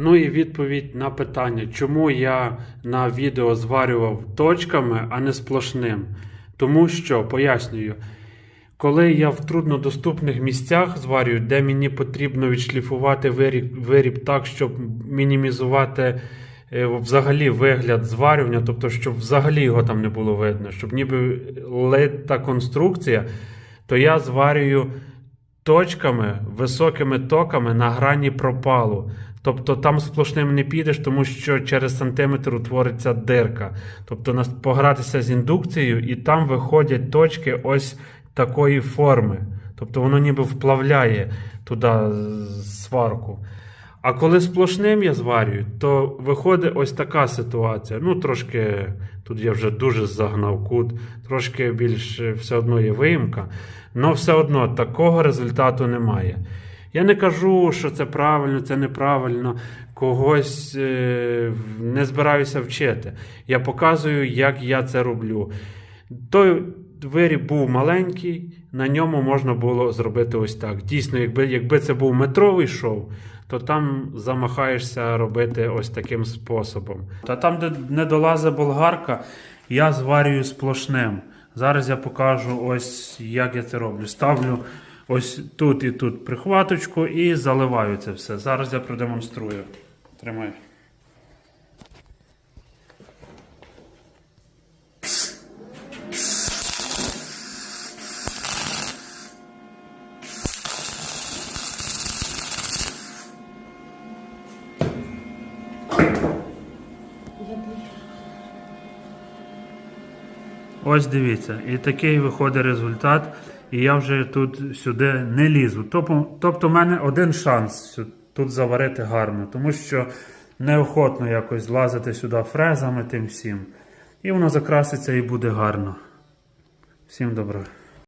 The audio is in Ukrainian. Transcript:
Ну і відповідь на питання, чому я на відео зварював точками, а не сплошним. Тому що, пояснюю, коли я в труднодоступних місцях зварюю, де мені потрібно відшліфувати виріб, виріб так, щоб мінімізувати е, взагалі вигляд зварювання, тобто, щоб взагалі його там не було видно, щоб ніби лита конструкція, то я зварюю точками, високими токами на грані пропалу. Тобто там сплошним не підеш, тому що через сантиметр утвориться дирка. Тобто погратися з індукцією, і там виходять точки ось такої форми. Тобто воно ніби вплавляє туди сварку. А коли сплошним я зварюю, то виходить ось така ситуація. Ну, трошки тут я вже дуже загнав кут, трошки більш е, все одно є виїмка, але все одно такого результату немає. Я не кажу, що це правильно, це неправильно, когось е, не збираюся вчити. Я показую, як я це роблю. Той виріб був маленький, на ньому можна було зробити ось так. Дійсно, якби, якби це був метровий шов, то там замахаєшся робити ось таким способом. Та там, де не долазить болгарка, я зварюю сплошним. Зараз я покажу ось, як я це роблю. Ставлю ось тут і тут прихваточку і заливаю це все. Зараз я продемонструю. Тримай. Ось дивіться, і такий виходить результат. І я вже тут сюди не лізу. Тобто, в мене один шанс тут заварити гарно, тому що неохотно якось лазити сюди фрезами тим всім. І воно закраситься і буде гарно. Всім добре.